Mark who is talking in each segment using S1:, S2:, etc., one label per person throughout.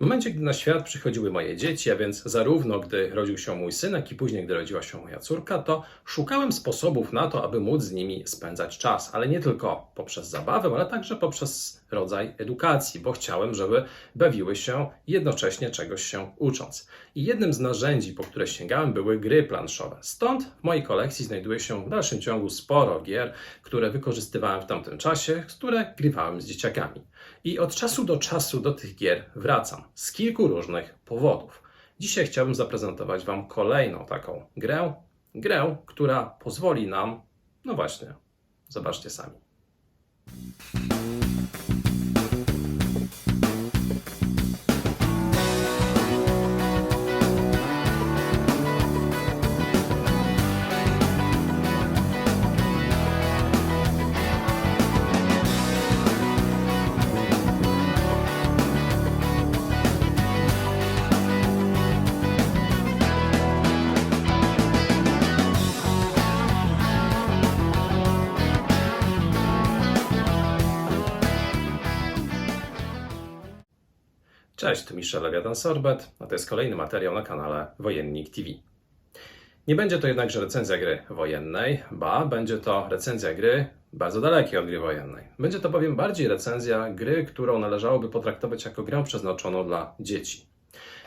S1: W momencie, gdy na świat przychodziły moje dzieci, a więc zarówno gdy rodził się mój syn, jak i później, gdy rodziła się moja córka, to szukałem sposobów na to, aby móc z nimi spędzać czas, ale nie tylko poprzez zabawę, ale także poprzez rodzaj edukacji, bo chciałem, żeby bawiły się jednocześnie czegoś się ucząc. I jednym z narzędzi, po które sięgałem, były gry planszowe. Stąd w mojej kolekcji znajduje się w dalszym ciągu sporo gier, które wykorzystywałem w tamtym czasie, które grywałem z dzieciakami. I od czasu do czasu do tych gier wracam z kilku różnych powodów. Dzisiaj chciałbym zaprezentować Wam kolejną taką grę, grę, która pozwoli nam, no właśnie, zobaczcie sami. Cześć, tu Michel Lewiatan Sorbet, a to jest kolejny materiał na kanale Wojennik TV. Nie będzie to jednakże recenzja gry wojennej, ba, będzie to recenzja gry bardzo dalekiej od gry wojennej. Będzie to bowiem bardziej recenzja gry, którą należałoby potraktować jako grę przeznaczoną dla dzieci.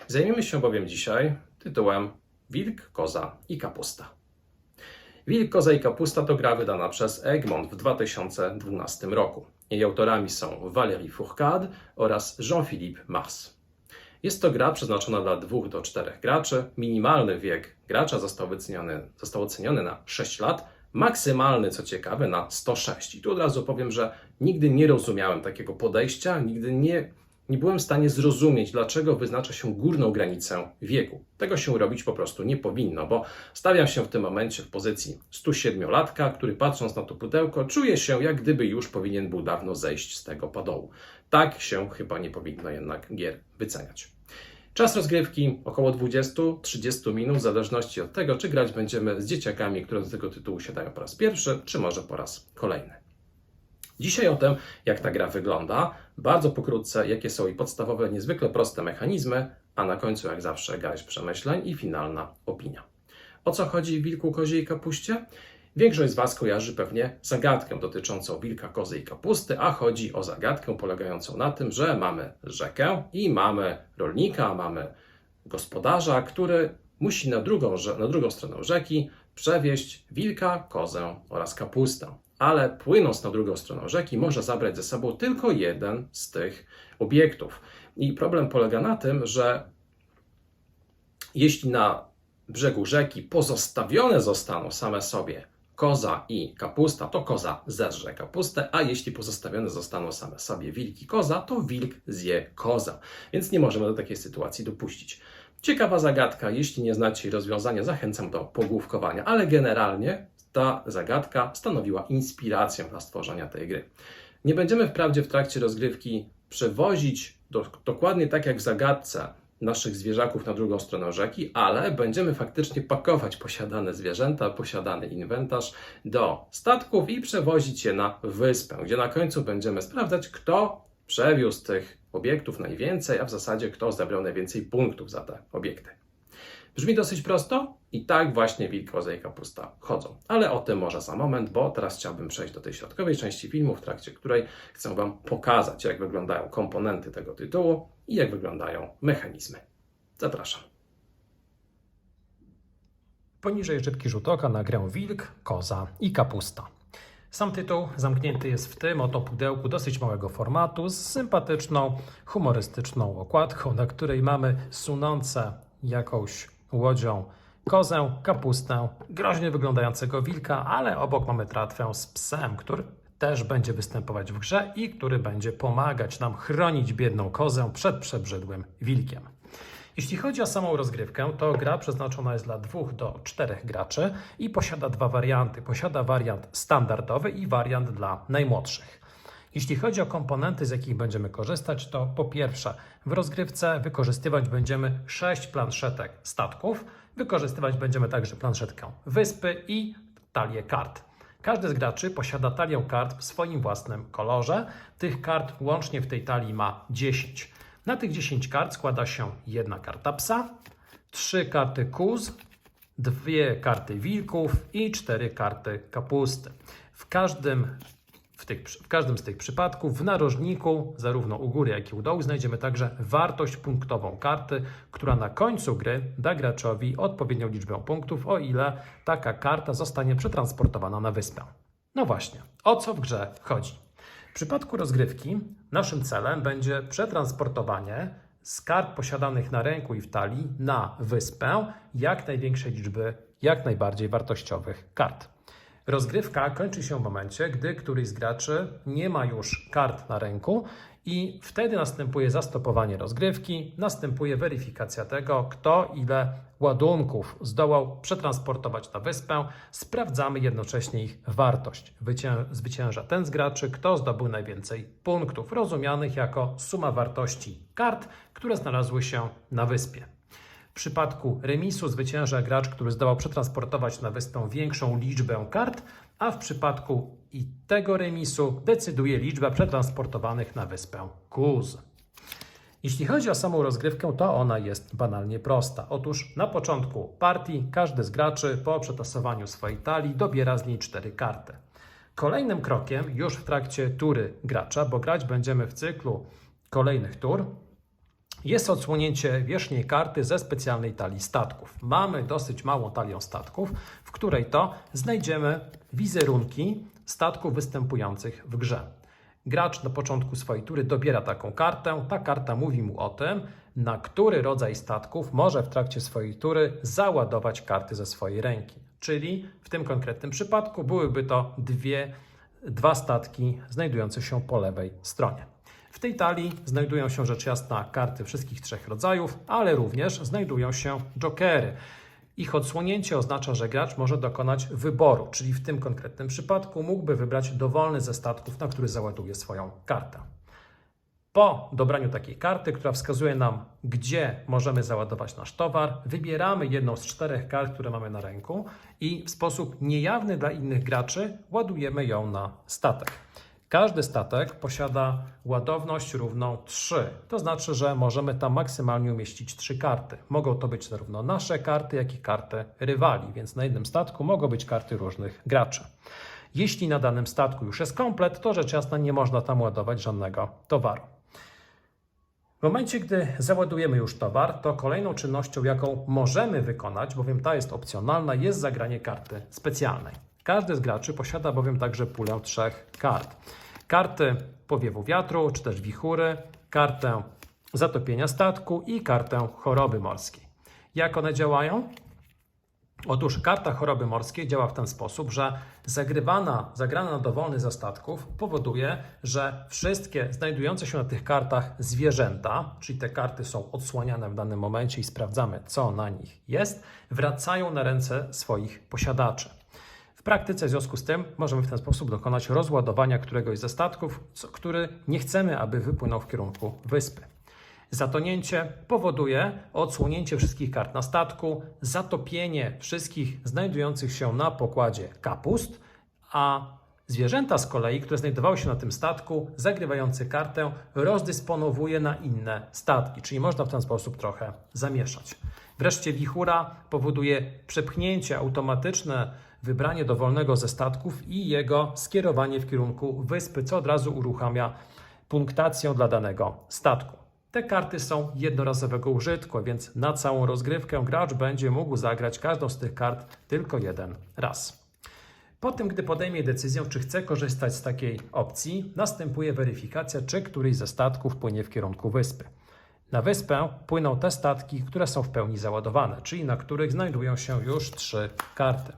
S1: Zajmiemy się bowiem dzisiaj tytułem Wilk, Koza i Kapusta. Wilk, Koza i Kapusta to gra wydana przez Egmont w 2012 roku. Jej autorami są Valérie Fourcade oraz Jean-Philippe Mars. Jest to gra przeznaczona dla 2 do 4 graczy. Minimalny wiek gracza został oceniony, został oceniony na 6 lat, maksymalny, co ciekawe, na 106. I tu od razu powiem, że nigdy nie rozumiałem takiego podejścia, nigdy nie, nie byłem w stanie zrozumieć, dlaczego wyznacza się górną granicę wieku. Tego się robić po prostu nie powinno, bo stawiam się w tym momencie w pozycji 107-latka, który patrząc na to pudełko czuje się, jak gdyby już powinien był dawno zejść z tego padołu. Tak się chyba nie powinno jednak gier wyceniać. Czas rozgrywki około 20-30 minut, w zależności od tego, czy grać będziemy z dzieciakami, które do tego tytułu siadają po raz pierwszy, czy może po raz kolejny. Dzisiaj o tym, jak ta gra wygląda, bardzo pokrótce, jakie są jej podstawowe, niezwykle proste mechanizmy, a na końcu, jak zawsze, garść przemyśleń i finalna opinia. O co chodzi w wilku, kozie i kapuście? Większość z Was kojarzy pewnie zagadkę dotyczącą wilka, kozy i kapusty, a chodzi o zagadkę polegającą na tym, że mamy rzekę i mamy rolnika, mamy gospodarza, który musi na drugą, na drugą stronę rzeki przewieźć wilka, kozę oraz kapustę. Ale płynąc na drugą stronę rzeki, może zabrać ze sobą tylko jeden z tych obiektów. I problem polega na tym, że jeśli na brzegu rzeki pozostawione zostaną same sobie koza i kapusta, to koza zerze kapustę, a jeśli pozostawione zostaną same sobie wilk i koza, to wilk zje koza. Więc nie możemy do takiej sytuacji dopuścić. Ciekawa zagadka, jeśli nie znacie rozwiązania, zachęcam do pogłówkowania, ale generalnie ta zagadka stanowiła inspirację dla stworzenia tej gry. Nie będziemy wprawdzie w trakcie rozgrywki przewozić do, dokładnie tak jak w zagadce naszych zwierzaków na drugą stronę rzeki, ale będziemy faktycznie pakować posiadane zwierzęta, posiadany inwentarz do statków i przewozić je na wyspę, gdzie na końcu będziemy sprawdzać, kto przewiózł tych obiektów najwięcej, a w zasadzie kto zebrał najwięcej punktów za te obiekty. Brzmi dosyć prosto i tak właśnie wilk, koza i kapusta chodzą. Ale o tym może za moment, bo teraz chciałbym przejść do tej środkowej części filmu, w trakcie której chcę Wam pokazać, jak wyglądają komponenty tego tytułu i jak wyglądają mechanizmy. Zapraszam.
S2: Poniżej szybki rzut oka na grę Wilk, Koza i Kapusta. Sam tytuł zamknięty jest w tym oto pudełku dosyć małego formatu z sympatyczną, humorystyczną okładką, na której mamy sunące jakąś łodzią kozę, kapustę, groźnie wyglądającego wilka, ale obok mamy tratwę z psem, który też będzie występować w grze i który będzie pomagać nam chronić biedną kozę przed przebrzydłym wilkiem. Jeśli chodzi o samą rozgrywkę, to gra przeznaczona jest dla dwóch do czterech graczy i posiada dwa warianty. Posiada wariant standardowy i wariant dla najmłodszych. Jeśli chodzi o komponenty, z jakich będziemy korzystać, to po pierwsze, w rozgrywce wykorzystywać będziemy sześć planszetek statków, wykorzystywać będziemy także planszetkę wyspy i talię kart. Każdy z graczy posiada talię kart w swoim własnym kolorze. Tych kart łącznie w tej talii ma 10. Na tych 10 kart składa się jedna karta psa, trzy karty kóz, dwie karty wilków i cztery karty kapusty. W każdym, w, tych, w każdym z tych przypadków w narożniku, zarówno u góry, jak i u dołu, znajdziemy także wartość punktową karty, która na końcu gry da graczowi odpowiednią liczbę punktów, o ile taka karta zostanie przetransportowana na wyspę. No właśnie, o co w grze chodzi? W przypadku rozgrywki naszym celem będzie przetransportowanie z kart posiadanych na ręku i w talii na wyspę jak największej liczby, jak najbardziej wartościowych kart. Rozgrywka kończy się w momencie, gdy któryś z graczy nie ma już kart na ręku i wtedy następuje zastopowanie rozgrywki, następuje weryfikacja tego, kto ile ładunków zdołał przetransportować na wyspę. Sprawdzamy jednocześnie ich wartość. Wycię- zwycięża ten z graczy, kto zdobył najwięcej punktów, rozumianych jako suma wartości kart, które znalazły się na wyspie. W przypadku remisu zwycięża gracz, który zdołał przetransportować na wyspę większą liczbę kart, a w przypadku i tego remisu decyduje liczba przetransportowanych na wyspę kóz. Jeśli chodzi o samą rozgrywkę, to ona jest banalnie prosta. Otóż na początku partii każdy z graczy po przetasowaniu swojej talii dobiera z niej cztery karty. Kolejnym krokiem już w trakcie tury gracza, bo grać będziemy w cyklu kolejnych tur, jest odsłonięcie wierzchniej karty ze specjalnej talii statków. Mamy dosyć małą talię statków, w której to znajdziemy wizerunki statków występujących w grze. Gracz na początku swojej tury dobiera taką kartę. Ta karta mówi mu o tym, na który rodzaj statków może w trakcie swojej tury załadować karty ze swojej ręki. Czyli w tym konkretnym przypadku byłyby to dwie, dwa statki znajdujące się po lewej stronie. W tej talii znajdują się rzecz jasna karty wszystkich trzech rodzajów, ale również znajdują się jokery. Ich odsłonięcie oznacza, że gracz może dokonać wyboru, czyli w tym konkretnym przypadku mógłby wybrać dowolny ze statków, na który załaduje swoją kartę. Po dobraniu takiej karty, która wskazuje nam, gdzie możemy załadować nasz towar, wybieramy jedną z czterech kart, które mamy na ręku i w sposób niejawny dla innych graczy ładujemy ją na statek. Każdy statek posiada ładowność równą 3. To znaczy, że możemy tam maksymalnie umieścić 3 karty. Mogą to być zarówno nasze karty, jak i karty rywali, więc na jednym statku mogą być karty różnych graczy. Jeśli na danym statku już jest komplet, to rzecz jasna nie można tam ładować żadnego towaru. W momencie, gdy załadujemy już towar, to kolejną czynnością, jaką możemy wykonać, bowiem ta jest opcjonalna, jest zagranie karty specjalnej. Każdy z graczy posiada bowiem także pulę trzech kart. Karty powiewu wiatru, czy też wichury, kartę zatopienia statku i kartę choroby morskiej. Jak one działają? Otóż karta choroby morskiej działa w ten sposób, że zagrywana, zagrana na dowolny ze statków powoduje, że wszystkie znajdujące się na tych kartach zwierzęta, czyli te karty są odsłaniane w danym momencie i sprawdzamy, co na nich jest, wracają na ręce swoich posiadaczy. W praktyce w związku z tym możemy w ten sposób dokonać rozładowania któregoś ze statków, który nie chcemy, aby wypłynął w kierunku wyspy. Zatonięcie powoduje odsłonięcie wszystkich kart na statku, zatopienie wszystkich znajdujących się na pokładzie kapust, a zwierzęta z kolei, które znajdowały się na tym statku, zagrywający kartę, rozdysponowuje na inne statki, czyli można w ten sposób trochę zamieszać. Wreszcie wichura powoduje przepchnięcie automatyczne, wybranie dowolnego ze statków i jego skierowanie w kierunku wyspy, co od razu uruchamia punktację dla danego statku. Te karty są jednorazowego użytku, więc na całą rozgrywkę gracz będzie mógł zagrać każdą z tych kart tylko jeden raz. Po tym, gdy podejmie decyzję, czy chce korzystać z takiej opcji, następuje weryfikacja, czy któryś ze statków płynie w kierunku wyspy. Na wyspę płyną te statki, które są w pełni załadowane, czyli na których znajdują się już trzy karty.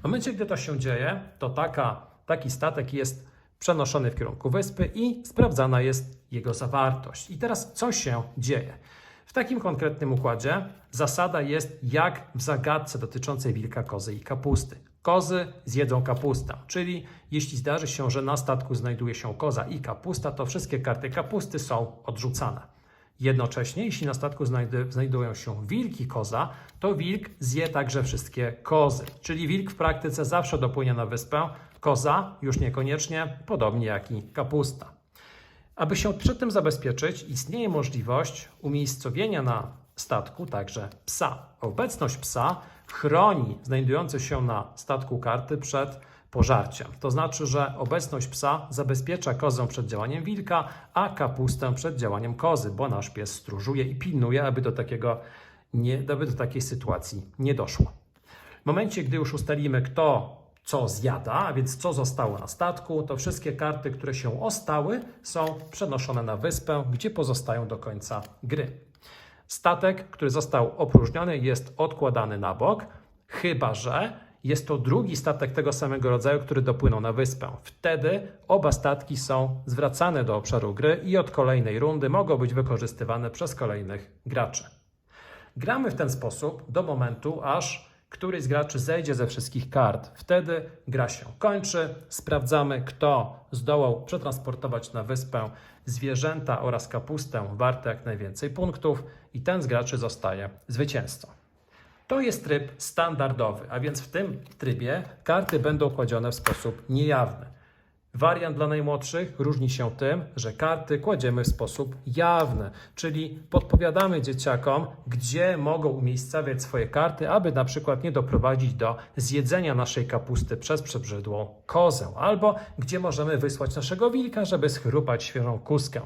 S2: W momencie, gdy to się dzieje, to taka, taki statek jest przenoszony w kierunku wyspy i sprawdzana jest jego zawartość. I teraz co się dzieje? W takim konkretnym układzie zasada jest jak w zagadce dotyczącej wilka, kozy i kapusty. Kozy zjedzą kapustę, czyli jeśli zdarzy się, że na statku znajduje się koza i kapusta, to wszystkie karty kapusty są odrzucane. Jednocześnie, jeśli na statku znajdują się wilk i koza, to wilk zje także wszystkie kozy. Czyli wilk w praktyce zawsze dopłynie na wyspę, koza już niekoniecznie, podobnie jak i kapusta. Aby się przed tym zabezpieczyć, istnieje możliwość umiejscowienia na statku także psa. Obecność psa chroni znajdujące się na statku karty przed pożarciem. To znaczy, że obecność psa zabezpiecza kozę przed działaniem wilka, a kapustę przed działaniem kozy, bo nasz pies stróżuje i pilnuje, aby do, takiego nie, aby do takiej sytuacji nie doszło. W momencie, gdy już ustalimy, kto co zjada, a więc co zostało na statku, to wszystkie karty, które się ostały, są przenoszone na wyspę, gdzie pozostają do końca gry. Statek, który został opróżniony, jest odkładany na bok, chyba że jest to drugi statek tego samego rodzaju, który dopłynął na wyspę. Wtedy oba statki są zwracane do obszaru gry i od kolejnej rundy mogą być wykorzystywane przez kolejnych graczy. Gramy w ten sposób do momentu, aż któryś z graczy zejdzie ze wszystkich kart. Wtedy gra się kończy, sprawdzamy, kto zdołał przetransportować na wyspę zwierzęta oraz kapustę warte jak najwięcej punktów i ten z graczy zostaje zwycięzcą. To jest tryb standardowy, a więc w tym trybie karty będą kładzione w sposób niejawny. Wariant dla najmłodszych różni się tym, że karty kładziemy w sposób jawny, czyli podpowiadamy dzieciakom, gdzie mogą umiejscawiać swoje karty, aby na przykład nie doprowadzić do zjedzenia naszej kapusty przez przebrzydłą kozę, albo gdzie możemy wysłać naszego wilka, żeby schrupać świeżą kuskę.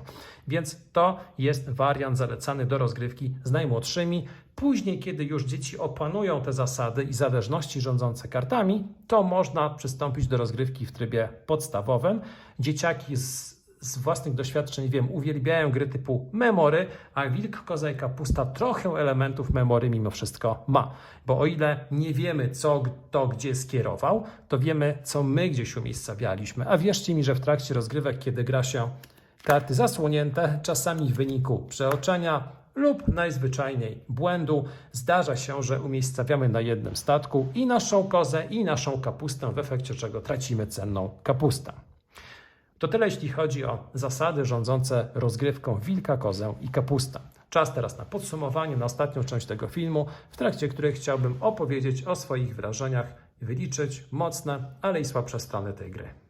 S2: Więc to jest wariant zalecany do rozgrywki z najmłodszymi. Później, kiedy już dzieci opanują te zasady i zależności rządzące kartami, to można przystąpić do rozgrywki w trybie podstawowym. Dzieciaki z, z własnych doświadczeń wiem, uwielbiają gry typu memory, a wilk, koza i kapusta trochę elementów memory mimo wszystko ma. Bo o ile nie wiemy, co kto gdzie skierował, to wiemy, co my gdzieś umiejscawialiśmy. A wierzcie mi, że w trakcie rozgrywek, kiedy gra się karty zasłonięte, czasami w wyniku przeoczenia lub najzwyczajniej błędu zdarza się, że umiejscawiamy na jednym statku i naszą kozę, i naszą kapustę, w efekcie czego tracimy cenną kapustę. To tyle, jeśli chodzi o zasady rządzące rozgrywką wilka, kozę i kapustę. Czas teraz na podsumowanie, na ostatnią część tego filmu, w trakcie której chciałbym opowiedzieć o swoich wrażeniach, wyliczyć mocne, ale i słabsze strony tej gry.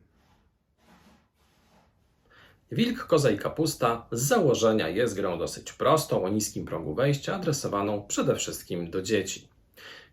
S1: Wilk, koza i kapusta z założenia jest grą dosyć prostą, o niskim progu wejścia, adresowaną przede wszystkim do dzieci.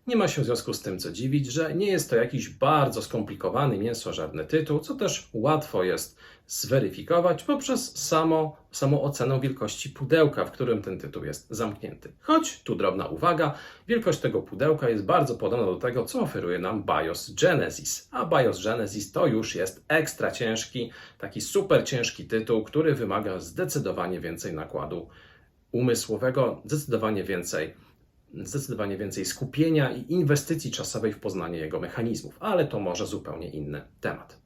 S1: Nie ma się w związku z tym co dziwić, że nie jest to jakiś bardzo skomplikowany mięsożerny tytuł, co też łatwo jest zweryfikować poprzez samo, samą ocenę wielkości pudełka, w którym ten tytuł jest zamknięty. Choć tu drobna uwaga, wielkość tego pudełka jest bardzo podobna do tego, co oferuje nam BIOS Genesis. A BIOS Genesis to już jest ekstra ciężki, taki super ciężki tytuł, który wymaga zdecydowanie więcej nakładu umysłowego, zdecydowanie więcej zdecydowanie więcej skupienia i inwestycji czasowej w poznanie jego mechanizmów, ale to może zupełnie inny temat.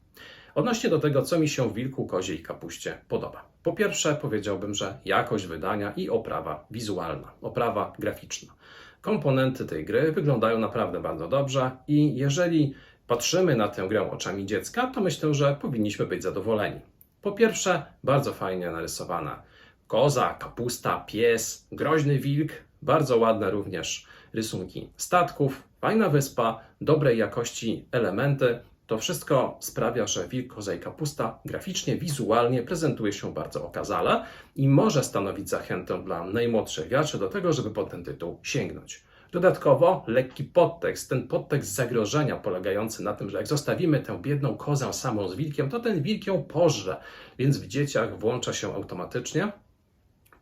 S1: Odnośnie do tego, co mi się w wilku, kozie i kapuście podoba. Po pierwsze, powiedziałbym, że jakość wydania i oprawa wizualna, oprawa graficzna. Komponenty tej gry wyglądają naprawdę bardzo dobrze i jeżeli patrzymy na tę grę oczami dziecka, to myślę, że powinniśmy być zadowoleni. Po pierwsze, bardzo fajnie narysowana koza, kapusta, pies, groźny wilk, bardzo ładne również rysunki statków, fajna wyspa, dobrej jakości elementy. To wszystko sprawia, że wilk, koza kapusta graficznie, wizualnie prezentuje się bardzo okazale i może stanowić zachętę dla najmłodszych graczy do tego, żeby po ten tytuł sięgnąć. Dodatkowo lekki podtekst, ten podtekst zagrożenia polegający na tym, że jak zostawimy tę biedną kozę samą z wilkiem, to ten wilk ją pożre, więc w dzieciach włącza się automatycznie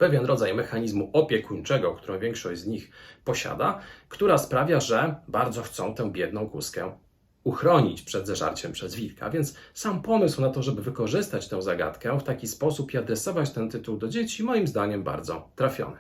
S1: pewien rodzaj mechanizmu opiekuńczego, którą większość z nich posiada, która sprawia, że bardzo chcą tę biedną kuskę uchronić przed zeżarciem przez wilka. Więc sam pomysł na to, żeby wykorzystać tę zagadkę w taki sposób i adresować ten tytuł do dzieci, moim zdaniem bardzo trafiony.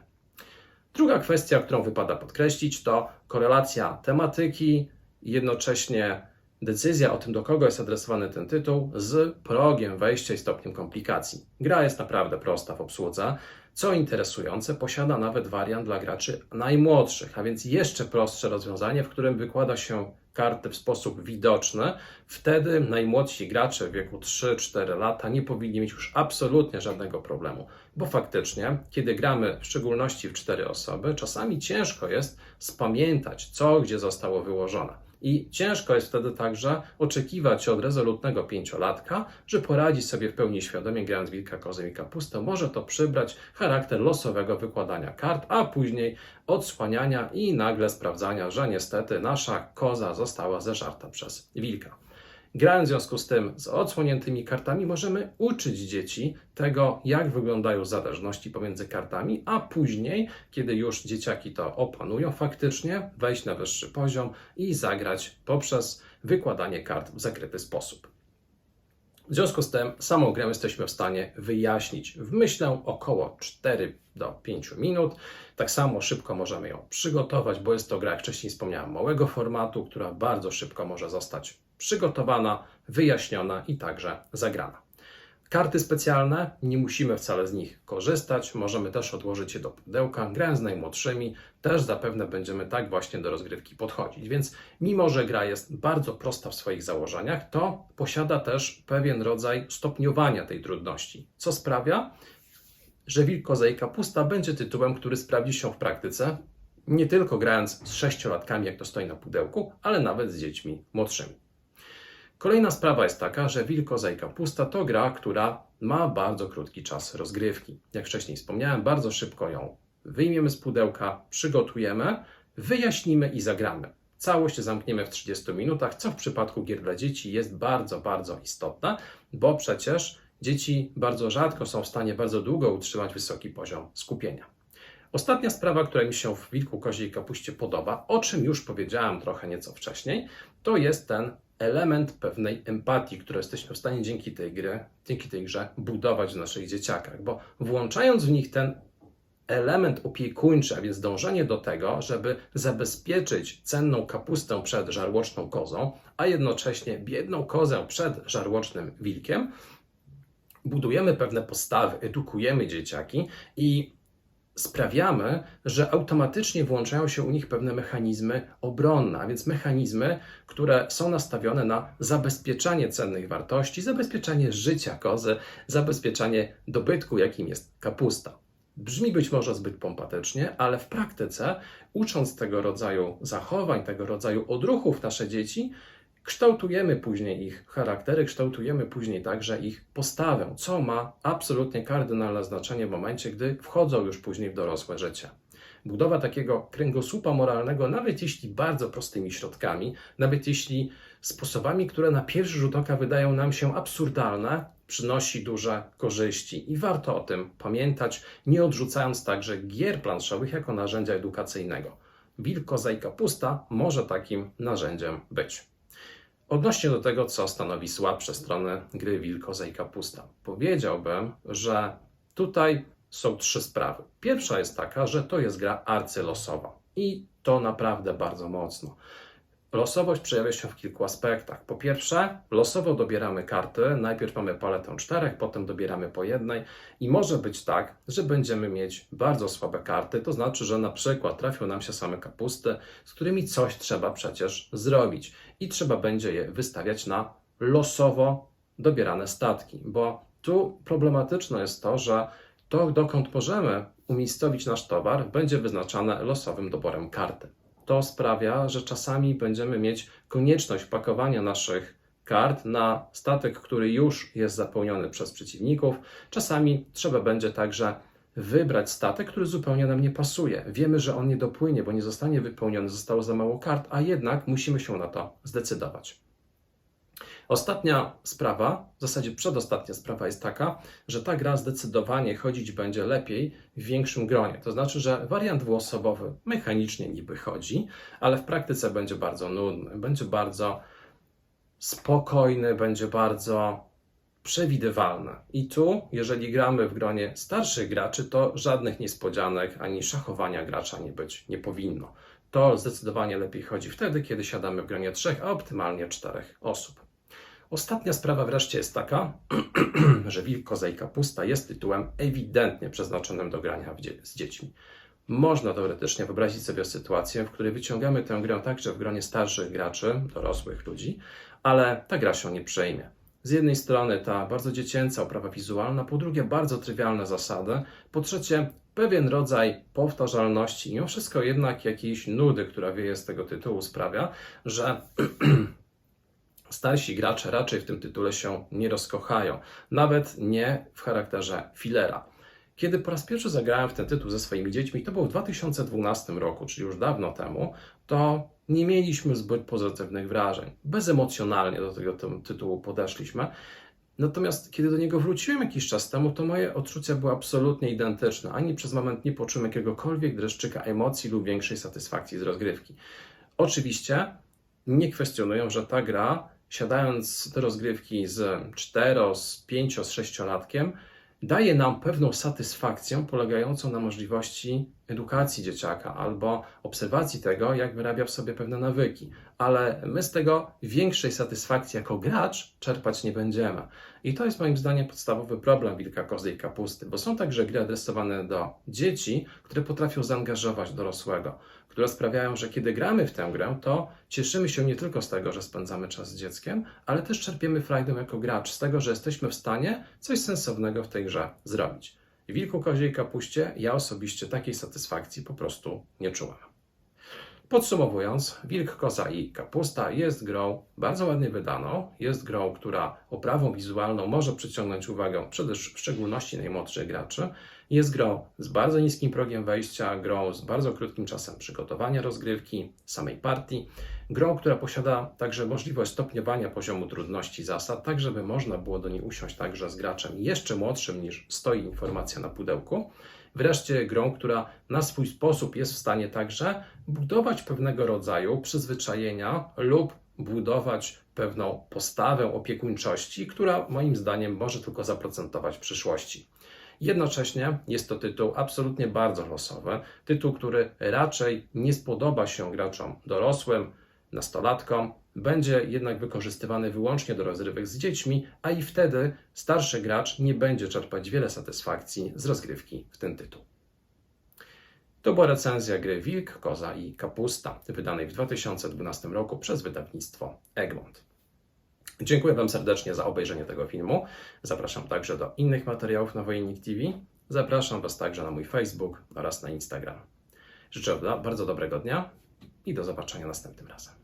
S1: Druga kwestia, którą wypada podkreślić, to korelacja tematyki i jednocześnie decyzja o tym, do kogo jest adresowany ten tytuł, z progiem wejścia i stopniem komplikacji. Gra jest naprawdę prosta w obsłudze. Co interesujące, posiada nawet wariant dla graczy najmłodszych, a więc jeszcze prostsze rozwiązanie, w którym wykłada się karty w sposób widoczny. Wtedy najmłodsi gracze w wieku 3-4 lata nie powinni mieć już absolutnie żadnego problemu, bo faktycznie, kiedy gramy w szczególności w cztery osoby, czasami ciężko jest spamiętać, co gdzie zostało wyłożone. I ciężko jest wtedy także oczekiwać od rezolutnego pięciolatka, że poradzi sobie w pełni świadomie grając wilka, kozę i kapustę. Może to przybrać charakter losowego wykładania kart, a później odsłaniania i nagle sprawdzania, że niestety nasza koza została zeżarta przez wilka. Grając w związku z tym z odsłoniętymi kartami, możemy uczyć dzieci tego, jak wyglądają zależności pomiędzy kartami, a później, kiedy już dzieciaki to opanują, faktycznie wejść na wyższy poziom i zagrać poprzez wykładanie kart w zakryty sposób. W związku z tym samą grę jesteśmy w stanie wyjaśnić w myślę około 4 do 5 minut. Tak samo szybko możemy ją przygotować, bo jest to gra, jak wcześniej wspomniałem, małego formatu, która bardzo szybko może zostać przygotowana, wyjaśniona i także zagrana. Karty specjalne, nie musimy wcale z nich korzystać, możemy też odłożyć je do pudełka. Grając z najmłodszymi, też zapewne będziemy tak właśnie do rozgrywki podchodzić. Więc mimo, że gra jest bardzo prosta w swoich założeniach, to posiada też pewien rodzaj stopniowania tej trudności, co sprawia, że Wilk, Koza i Kapusta będzie tytułem, który sprawdzi się w praktyce, nie tylko grając z sześciolatkami, jak to stoi na pudełku, ale nawet z dziećmi młodszymi. Kolejna sprawa jest taka, że Wilk, Koza i Kapusta to gra, która ma bardzo krótki czas rozgrywki. Jak wcześniej wspomniałem, bardzo szybko ją wyjmiemy z pudełka, przygotujemy, wyjaśnimy i zagramy. Całość zamkniemy w 30 minutach, co w przypadku gier dla dzieci jest bardzo, bardzo istotne, bo przecież dzieci bardzo rzadko są w stanie bardzo długo utrzymać wysoki poziom skupienia. Ostatnia sprawa, która mi się w Wilku, Kozie i Kapuście podoba, o czym już powiedziałem trochę nieco wcześniej, to jest ten element pewnej empatii, którą jesteśmy w stanie dzięki tej gry, dzięki tej grze budować w naszych dzieciakach, bo włączając w nich ten element opiekuńczy, a więc dążenie do tego, żeby zabezpieczyć cenną kapustę przed żarłoczną kozą, a jednocześnie biedną kozę przed żarłocznym wilkiem, budujemy pewne postawy, edukujemy dzieciaki i sprawiamy, że automatycznie włączają się u nich pewne mechanizmy obronne, a więc mechanizmy, które są nastawione na zabezpieczanie cennych wartości, zabezpieczanie życia kozy, zabezpieczanie dobytku, jakim jest kapusta. Brzmi być może zbyt pompatycznie, ale w praktyce, ucząc tego rodzaju zachowań, tego rodzaju odruchów nasze dzieci, kształtujemy później ich charaktery, kształtujemy później także ich postawę, co ma absolutnie kardynalne znaczenie w momencie, gdy wchodzą już później w dorosłe życie. Budowa takiego kręgosłupa moralnego, nawet jeśli bardzo prostymi środkami, nawet jeśli sposobami, które na pierwszy rzut oka wydają nam się absurdalne, przynosi duże korzyści i warto o tym pamiętać, nie odrzucając także gier planszowych jako narzędzia edukacyjnego. Wilk, koza i kapusta może takim narzędziem być. Odnośnie do tego, co stanowi słabsze strony gry Wilk, koza i kapusta, powiedziałbym, że tutaj są trzy sprawy. Pierwsza jest taka, że to jest gra arcylosowa i to naprawdę bardzo mocno. Losowość przejawia się w kilku aspektach. Po pierwsze, losowo dobieramy karty. Najpierw mamy paletę czterech, potem dobieramy po jednej i może być tak, że będziemy mieć bardzo słabe karty. To znaczy, że na przykład trafią nam się same kapusty, z którymi coś trzeba przecież zrobić i trzeba będzie je wystawiać na losowo dobierane statki, bo tu problematyczne jest to, że to, dokąd możemy umiejscowić nasz towar, będzie wyznaczane losowym doborem karty to sprawia, że czasami będziemy mieć konieczność pakowania naszych kart na statek, który już jest zapełniony przez przeciwników. Czasami trzeba będzie także wybrać statek, który zupełnie nam nie pasuje. Wiemy, że on nie dopłynie, bo nie zostanie wypełniony, zostało za mało kart, a jednak musimy się na to zdecydować. Ostatnia sprawa, w zasadzie przedostatnia sprawa jest taka, że ta gra zdecydowanie chodzić będzie lepiej w większym gronie. To znaczy, że wariant dwuosobowy mechanicznie niby chodzi, ale w praktyce będzie bardzo nudny, będzie bardzo spokojny, będzie bardzo przewidywalny. I tu, jeżeli gramy w gronie starszych graczy, to żadnych niespodzianek ani szachowania gracza nie być nie powinno. To zdecydowanie lepiej chodzi wtedy, kiedy siadamy w gronie trzech, a optymalnie czterech osób. Ostatnia sprawa wreszcie jest taka, że Wilk, Koza i Kapusta jest tytułem ewidentnie przeznaczonym do grania z dziećmi. Można teoretycznie wyobrazić sobie sytuację, w której wyciągamy tę grę także w gronie starszych graczy, dorosłych ludzi, ale ta gra się nie przejmie. z jednej strony ta bardzo dziecięca oprawa wizualna, po drugie bardzo trywialne zasady, po trzecie pewien rodzaj powtarzalności, mimo wszystko jednak jakiejś nudy, która wieje z tego tytułu sprawia, że starsi gracze raczej w tym tytule się nie rozkochają, nawet nie w charakterze filera. Kiedy po raz pierwszy zagrałem w ten tytuł ze swoimi dziećmi, to było w 2012 roku, czyli już dawno temu, to nie mieliśmy zbyt pozytywnych wrażeń. Bezemocjonalnie do tego ty- tytułu podeszliśmy. Natomiast kiedy do niego wróciłem jakiś czas temu, to moje odczucia były absolutnie identyczne. Ani przez moment nie poczułem jakiegokolwiek dreszczyka emocji lub większej satysfakcji z rozgrywki. Oczywiście nie kwestionuję, że ta gra, siadając do rozgrywki z 4, z 5, z 6-latkiem, daje nam pewną satysfakcję polegającą na możliwości edukacji dzieciaka albo obserwacji tego, jak wyrabia w sobie pewne nawyki. Ale my z tego większej satysfakcji jako gracz czerpać nie będziemy. I to jest moim zdaniem podstawowy problem Wilka Kozy i Kapusty, bo są także gry adresowane do dzieci, które potrafią zaangażować dorosłego, które sprawiają, że kiedy gramy w tę grę, to cieszymy się nie tylko z tego, że spędzamy czas z dzieckiem, ale też czerpiemy frajdę jako gracz z tego, że jesteśmy w stanie coś sensownego w tej grze zrobić. Wilku Kozie i Kapuście ja osobiście takiej satysfakcji po prostu nie czułem. Podsumowując, Wilk, Koza i Kapusta jest grą bardzo ładnie wydaną, jest grą, która oprawą wizualną może przyciągnąć uwagę przede w szczególności najmłodszych graczy, jest grą z bardzo niskim progiem wejścia, grą z bardzo krótkim czasem przygotowania rozgrywki, samej partii, grą, która posiada także możliwość stopniowania poziomu trudności zasad, tak żeby można było do niej usiąść także z graczem jeszcze młodszym niż stoi informacja na pudełku. Wreszcie grą, która na swój sposób jest w stanie także budować pewnego rodzaju przyzwyczajenia lub budować pewną postawę opiekuńczości, która moim zdaniem może tylko zaprocentować w przyszłości. Jednocześnie jest to tytuł absolutnie bardzo losowy, tytuł, który raczej nie spodoba się graczom dorosłym, nastolatkom, będzie jednak wykorzystywany wyłącznie do rozrywek z dziećmi, a i wtedy starszy gracz nie będzie czerpać wiele satysfakcji z rozgrywki w ten tytuł. To była recenzja gry Wilk, Koza i Kapusta, wydanej w 2012 roku przez wydawnictwo Egmont. Dziękuję Wam serdecznie za obejrzenie tego filmu. Zapraszam także do innych materiałów na Wojennik TV. Zapraszam Was także na mój Facebook oraz na Instagram. Życzę bardzo dobrego dnia i do zobaczenia następnym razem.